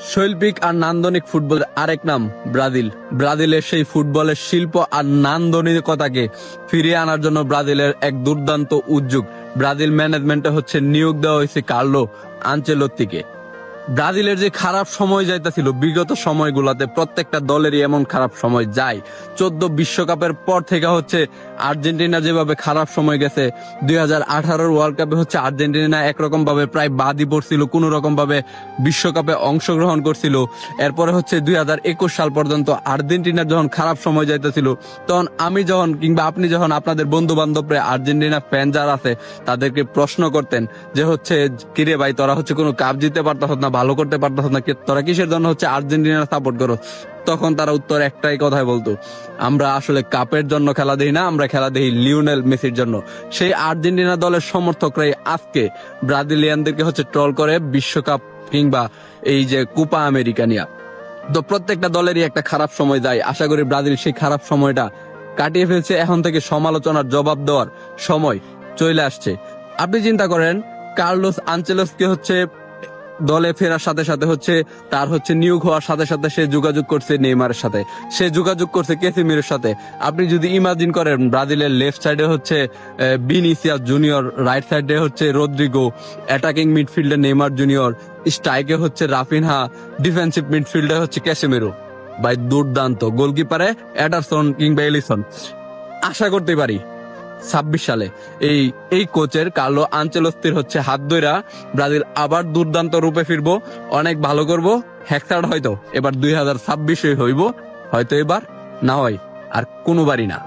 শৈল্পিক আর নান্দনিক ফুটবলের আরেক নাম ব্রাজিল। ব্রাজিলের সেই ফুটবলের শিল্প আর নান্দনিকতাকে ফিরিয়ে আনার জন্য ব্রাজিলের এক দুর্দান্ত উদ্যোগ। ব্রাজিল ম্যানেজমেন্টে হচ্ছে নিয়োগ দেওয়া হয়েছে কার্লো আঞ্চেলত্তিকে। ব্রাজিলের যে খারাপ সময় যাইতেছিল, বিগত সময়গুলোতে প্রত্যেকটা দলেরই এমন খারাপ সময় যায়। চোদ্দ বিশ্বকাপের পর থেকে হচ্ছে আর্জেন্টিনা যেভাবে খারাপ সময় গেছে, দুই হাজার আঠারোর ওয়ার্ল্ড কাপে হচ্ছে আর্জেন্টিনা একরকম ভাবে প্রায় বাদই পড়ছিল কোন রকম ভাবে বিশ্বকাপে অংশগ্রহণ করছিল। এরপরে হচ্ছে দুই হাজার একুশ সাল পর্যন্ত আর্জেন্টিনার যখন খারাপ সময় যাইতেছিল, তখন আমি যখন কিংবা আপনি যখন আপনাদের বন্ধু বান্ধবরা আর্জেন্টিনা ফ্যান যারা আছে, তাদেরকে প্রশ্ন করতেন যে হচ্ছে, কিরে ভাই, তোরা হচ্ছে কোনো কাপ জিতে পারতাস না ভালো করতে পারতাস না তোরা কিসের জন্য হচ্ছে আর্জেন্টিনা সাপোর্ট করো? তখন তারা উত্তর একটাই কথাই বলতো, আমরা আসলে কাপের জন্য খেলা দেই না, আমরা খেলা দেই লিওনেল মেসির জন্য। সেই আর্জেন্টিনা দলের সমর্থকরাই আজকে ব্রাজিলিয়ানদেরকে হচ্ছে ট্রল করে বিশ্বকাপ কিংবা এই যে কুপা আমেরিকা নিয়া। তো প্রত্যেকটা দলেরই একটা খারাপ সময় যায়। আশা করি ব্রাজিল সেই খারাপ সময়টা কাটিয়ে ফেলছে। এখন থেকে সমালোচনার জবাব দেওয়ার সময় চলে আসছে। আপনি চিন্তা করেন, কার্লোস আঞ্চেলসকে হচ্ছে দলে ফেরার সাথে সাথে হচ্ছে, তার হচ্ছে নিয়োগ হওয়ার সাথে সাথে সে যোগাযোগ করছে নেইমারের সাথে। সে যোগাযোগ করছে কেসিমিরের সাথে। আপনি যদি ইমাজিন করেন, ব্রাজিলের লেফট সাইডে হচ্ছে বিনিসিয়াস জুনিয়র রাইট সাইডে হচ্ছে রদ্রিগো অ্যাটাকিং মিডফিল্ডে নেইমার জুনিয়র স্ট্রাইকে হচ্ছে রাফিনহা ডিফেন্সিভ মিডফিল্ডে হচ্ছে ক্যাসেমেরো ভাই, দুর্দান্ত। গোলকিপারে অ্যাডারসন কিংবা এলিসন আশা করতে পারি। ছাব্বিশ সালে। এই এই কোচের কার্লো আঞ্চলস্থির হচ্ছে হাত ধইরা ব্রাজিল আবার দুর্দান্ত রূপে ফিরবো, অনেক ভালো করব হ্যাকসার্ড হয়তো। এবার দুই হাজার ছাব্বিশে হইব, হয়তো এবার না হয়, আর কোনোবারই না।